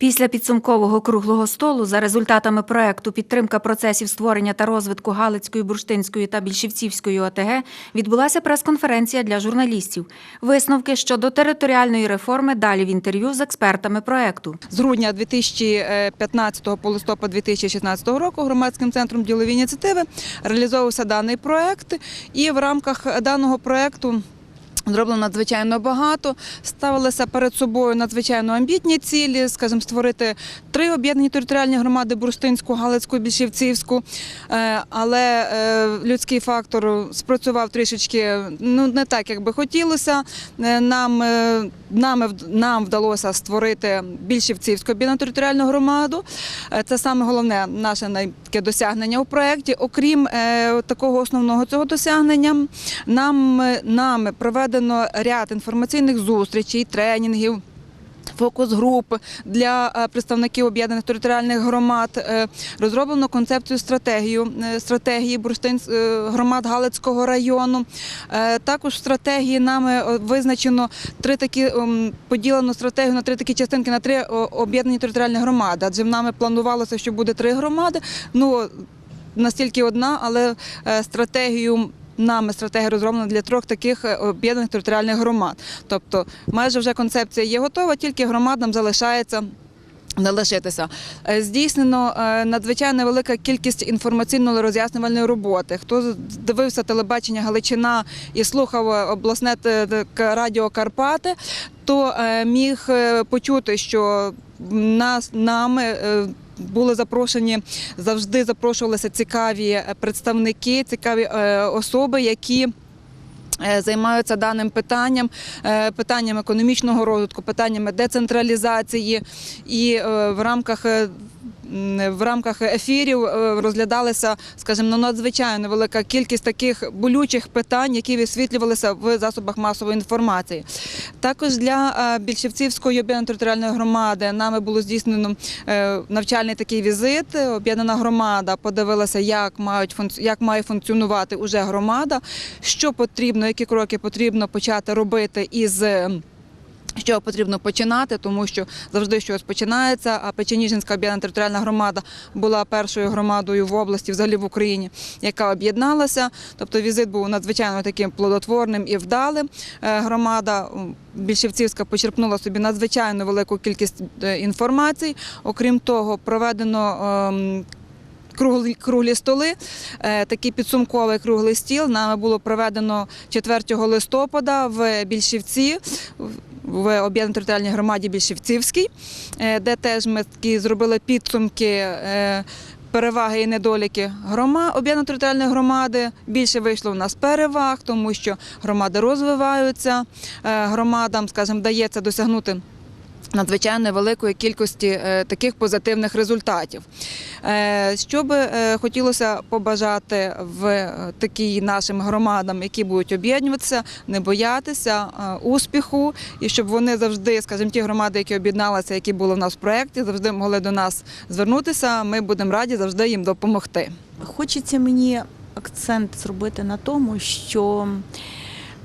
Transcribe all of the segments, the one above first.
Після підсумкового круглого столу за результатами проекту підтримка процесів створення та розвитку Галицької, Бурштинської та Більшівцівської ОТГ відбулася прес-конференція для журналістів. Висновки щодо територіальної реформи далі в інтерв'ю з експертами проекту. З грудня 2015 по листопад 2016 року громадським центром ділові ініціативи реалізовувався даний проект, і в рамках даного проекту. Зроблено надзвичайно багато. Ставилися перед собою надзвичайно амбітні цілі, скажімо, створити три об'єднані територіальні громади Бурштинську, Галицьку, Більшівцівську. Е, Але е, людський фактор спрацював трішечки ну не так, як би хотілося. Е, Нам, е, нам вдалося створити Більшівцівську об'єднану територіальну громаду. Це саме головне наше най- таке досягнення у проєкті. Окрім такого основного цього досягнення, нам нами проведено ряд інформаційних зустрічей, тренінгів. Фокус-груп для е, представників об'єднаних територіальних громад Е, розроблено концепцію стратегію е, стратегії громад Галицького району. Також в стратегії нами визначено три такі ем, поділено стратегію на три такі частинки на три об'єднані територіальні громади. Адже нами планувалося, що буде три громади. Ну настільки одна, але стратегію. Нами стратегія розроблена для трьох таких е, об'єднаних територіальних громад. Тобто, майже вже концепція є готова, тільки громадам залишається. Залишитися Е, здійснено е, надзвичайно велика кількість інформаційно-роз'яснювальної роботи. Хто дивився телебачення Галичина і слухав е, обласне радіо Карпати, то міг почути, що нас нами. Були запрошені завжди запрошувалися цікаві е, представники, цікаві е, особи, які е, займаються даним питанням, питанням економічного розвитку, питаннями децентралізації, і в рамках. В рамках ефірів е, розглядалася, скажімо, ну, надзвичайно велика кількість таких болючих питань, які висвітлювалися в засобах масової інформації. Також для е, Більшівцівської об'єднаної територіальної громади нами було здійснено е, навчальний такий візит. Об'єднана громада подивилася, як мають як має функціонувати уже громада, що потрібно, які кроки потрібно почати робити із. Чого потрібно починати, тому що завжди щось починається. А Печеніжинська об'єднана територіальна громада була першою громадою в області, взагалі в Україні, яка об'єдналася. Тобто візит був надзвичайно таким плодотворним і вдалим. Е, Громада Більшівцівська почерпнула собі надзвичайно велику кількість е, інформації. Окрім того, проведено. ем, Круглі, круглі столи, Е, такий підсумковий круглий стіл. Нами було проведено 4 листопада в Більшівці, в- об'єднаній територіальній громаді Більшівцівській, е, де теж ми такі зробили підсумки. е, Переваги і недоліки громад об'єднаної територіальної громади більше вийшло в нас переваг, тому що громади розвиваються, е, громадам, скажімо, дається досягнути надзвичайно великої кількості е, таких позитивних результатів. Е, Що би е, хотілося побажати в такій нашим громадам, які будуть об'єднуватися, не боятися успіху, і щоб вони завжди, скажімо, ті громади, які об'єдналися, які були в нас в проєкті, завжди могли до нас звернутися. Ми будемо раді завжди їм допомогти. Хочеться мені акцент зробити на тому, що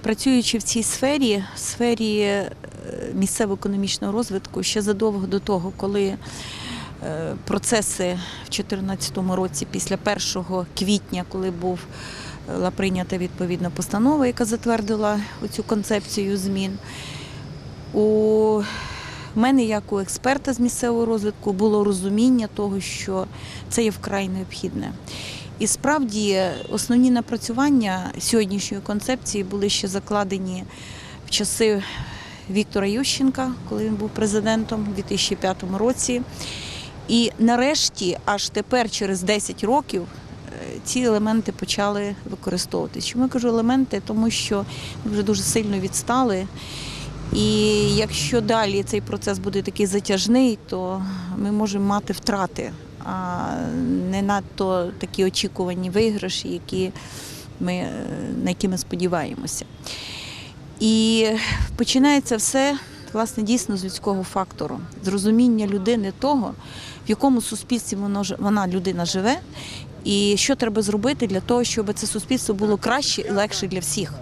працюючи в цій сфері, сфері місцевого економічного розвитку, ще задовго до того, коли е, процеси в 2014 році, після 1 квітня, коли була прийнята відповідна постанова, яка затвердила цю концепцію змін. У мене, як у експерта з місцевого розвитку, було розуміння того, що це є вкрай необхідне. І справді основні напрацювання сьогоднішньої концепції були ще закладені в часи Віктора Ющенка, коли він був президентом у 2005 році. І нарешті, аж тепер, через 10 років, е, ці елементи почали використовуватися. Чому я кажу елементи? Тому що ми вже дуже сильно відстали. І якщо далі цей процес буде такий затяжний, то ми можемо мати втрати, а не надто такі очікувані виграші, які ми, е, на які ми сподіваємося. І починається все власне дійсно з людського фактору, з розуміння людини того, в якому суспільстві вона людина живе, і що треба зробити для того, щоб це суспільство було краще і легше для всіх.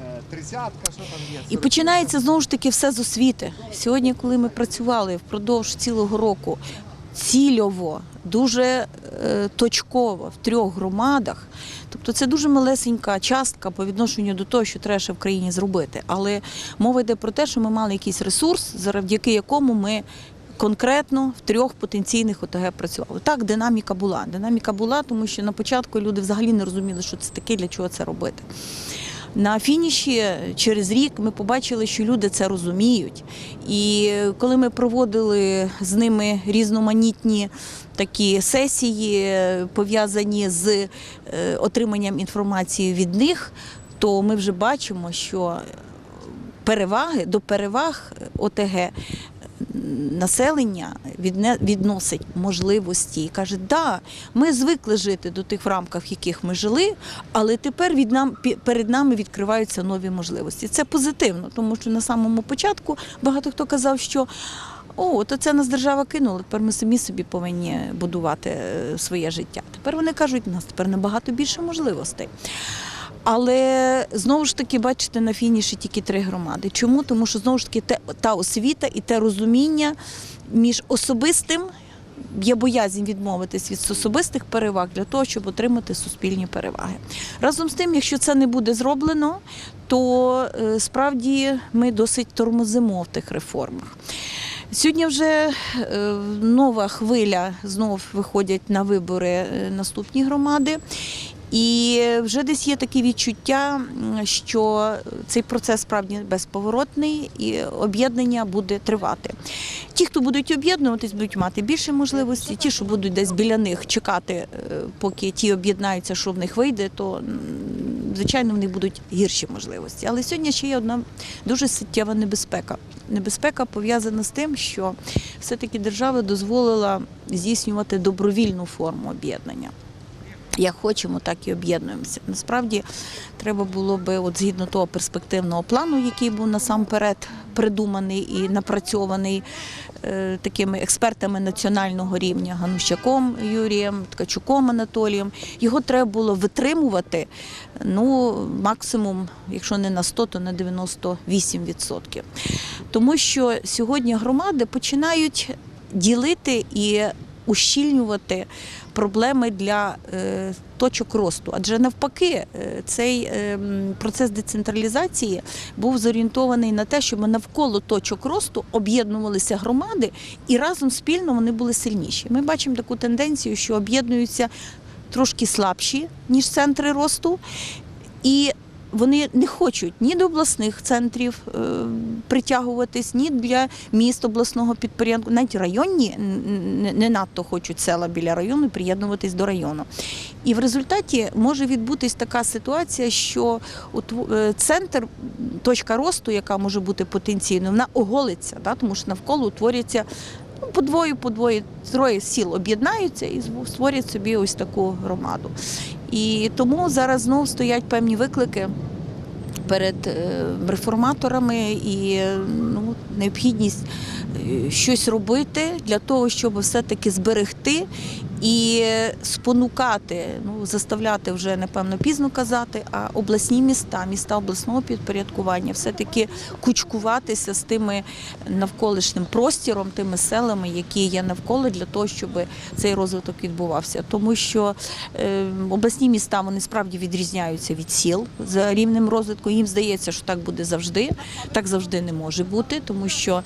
І починається знову ж таки все з освіти. Сьогодні, коли ми працювали впродовж цілого року цільово, дуже е, точково в трьох громадах, тобто це дуже малесенька частка по відношенню до того, що треба ще в країні зробити. Але мова йде про те, що ми мали якийсь ресурс, завдяки якому ми. Конкретно в трьох потенційних ОТГ працювали. Так, динаміка була. Динаміка була, тому що на початку люди взагалі не розуміли, що це таке, для чого це робити. На фініші через рік ми побачили, що люди це розуміють. І коли ми проводили з ними різноманітні такі сесії, пов'язані з е, отриманням інформації від них, то ми вже бачимо, що переваги до переваг ОТГ населення відносить можливості і каже, да, ми звикли жити до тих в рамках, в яких ми жили, але тепер від нам перед нами відкриваються нові можливості. Це позитивно, тому що на самому початку багато хто казав, що о, то це нас держава кинула. Тепер ми самі собі повинні будувати е, своє життя. Тепер вони кажуть, у нас тепер набагато більше можливостей. Але знову ж таки, бачите, на фініші тільки три громади. Чому? Тому що знову ж таки те, та освіта і те розуміння між особистим. Є боязнь відмовитись від особистих переваг для того, щоб отримати суспільні переваги. Разом з тим, якщо це не буде зроблено, то е, справді ми досить тормозимо в тих реформах. Сьогодні вже е, нова хвиля знов виходять на вибори е, наступні громади. І вже десь є таке відчуття, що цей процес справді безповоротний і об'єднання буде тривати. Ті, хто будуть об'єднуватись, будуть мати більше можливості. Ті, що будуть десь біля них чекати, е, поки ті об'єднаються, що в них вийде, то звичайно в них будуть гірші можливості. Але сьогодні ще є одна дуже суттєва небезпека. Небезпека пов'язана з тим, що все-таки держава дозволила здійснювати добровільну форму об'єднання. Як хочемо, так і об'єднуємося. Насправді треба було би, от згідно того перспективного плану, який був насамперед придуманий і напрацьований е, такими експертами національного рівня Ганущаком Юрієм, Ткачуком Анатолієм, його треба було витримувати ну, максимум, якщо не на 100, то на 98%. Тому що сьогодні громади починають ділити і ущільнювати проблеми для е, точок росту. Адже навпаки, е, цей е, процес децентралізації був зорієнтований на те, щоб навколо точок росту об'єднувалися громади і разом спільно вони були сильніші. Ми бачимо таку тенденцію, що об'єднуються трошки слабші, ніж центри росту. І вони не хочуть ні до обласних центрів е, притягуватись, ні для міст обласного підпорядку. Навіть районні не, надто хочуть села біля району приєднуватись до району. І в результаті може відбутись така ситуація, що е, центр, точка росту, яка може бути потенційною, вона оголиться, тому що навколо утворюється. ну, По двоє, по двоє, троє сіл об'єднаються і створять собі ось таку громаду. І тому зараз знову стоять певні виклики перед е, реформаторами і ну, необхідність е, щось робити для того, щоб все-таки зберегти і спонукати, ну заставляти вже напевно пізно казати, а обласні міста, міста обласного підпорядкування, все-таки кучкуватися з тими навколишнім простіром, тими селами, які є навколо, для того, щоб цей розвиток відбувався. Тому що е, обласні міста вони справді відрізняються від сіл за рівнем розвитку. Їм здається, що так буде завжди. Так завжди не може бути, тому що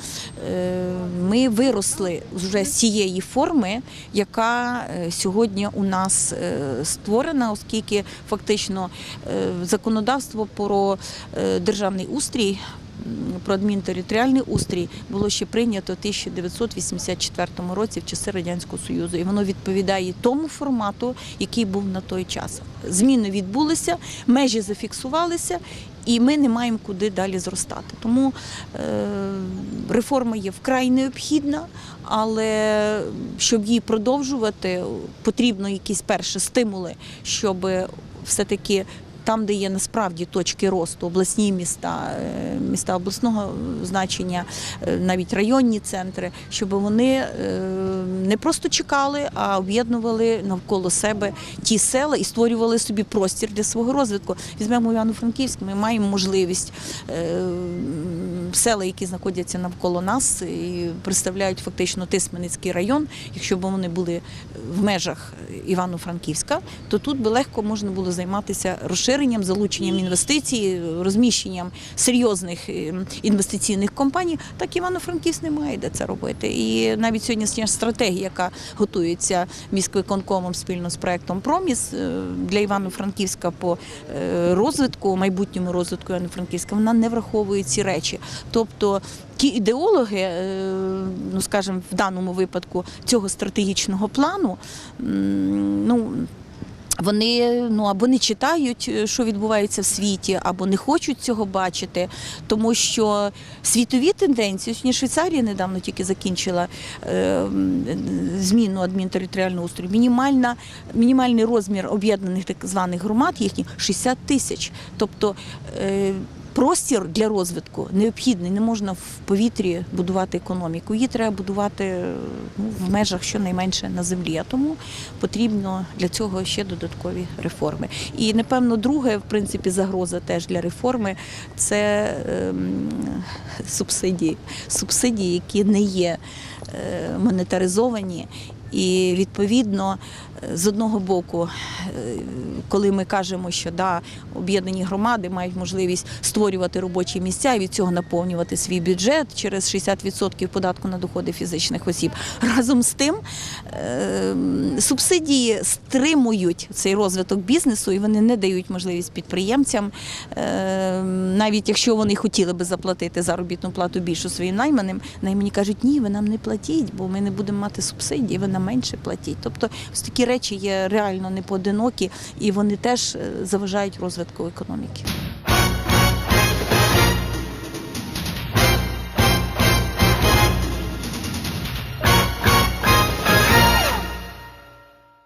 е, ми виросли вже з цієї форми, яка сьогодні у нас е, створена, оскільки фактично е, законодавство про е, державний устрій. Про адмінтериторіальний устрій було ще прийнято в 1984 році в часи радянського союзу, і воно відповідає тому формату, який був на той час. Зміни відбулися, межі зафіксувалися, і ми не маємо куди далі зростати. Тому е, реформа є вкрай необхідна, але щоб її продовжувати, потрібно якісь перші стимули, щоб все-таки там, де є насправді точки росту, обласні міста, е, міста обласного значення, е, навіть районні центри, щоб вони е, не просто чекали, а об'єднували навколо себе ті села і створювали собі простір для свого розвитку. Візьмемо Івано-Франківськ, ми маємо можливість села, які знаходяться навколо нас і представляють фактично Тисменицький район. Якщо б вони були в межах Івано-Франківська, то тут би легко можна було займатися розширенням, залученням інвестицій, розміщенням серйозних е, інвестиційних компаній. Так Івано-Франківськ не має де це робити. І навіть сьогоднішня стратегія, яка готується міськвиконкомом спільно з проектом Проміс е, для Івано-Франківська по е, розвитку, майбутньому розвитку Івано-Франківська, вона не враховує ці речі. Тобто ті ідеологи, е, ну скажімо, в даному випадку цього стратегічного плану, ну. Вони ну або не читають, е, що відбувається в світі, або не хочуть цього бачити, тому що світові тенденції сьогодні Швейцарія недавно тільки закінчила е, зміну адмінтериторіального устрою. Мінімальна мінімальний розмір об'єднаних так званих громад їхніх 60 тисяч. Тобто е, простір для розвитку необхідний. Не можна в повітрі будувати економіку. Її треба будувати ну, в межах щонайменше на землі. А тому потрібно для цього ще додаткові реформи. І напевно, друге, в принципі, загроза теж для реформи це ем, субсидії. Субсидії, які не є е, монетаризовані. І відповідно, е, з одного боку, е, коли ми кажемо, що да, об'єднані громади мають можливість створювати робочі місця і від цього наповнювати свій бюджет через 60% податку на доходи фізичних осіб. Разом з тим е, субсидії стримують цей розвиток бізнесу і вони не дають можливість підприємцям, навіть якщо вони хотіли би заплатити заробітну плату більшу своїм найманим, наймані кажуть, ні, ви нам не платіть, бо ми не будемо мати субсидії, ви нам менше платіть. Тобто ось такі речі є реально непоодинокі і вони теж е, заважають розвитку економіки.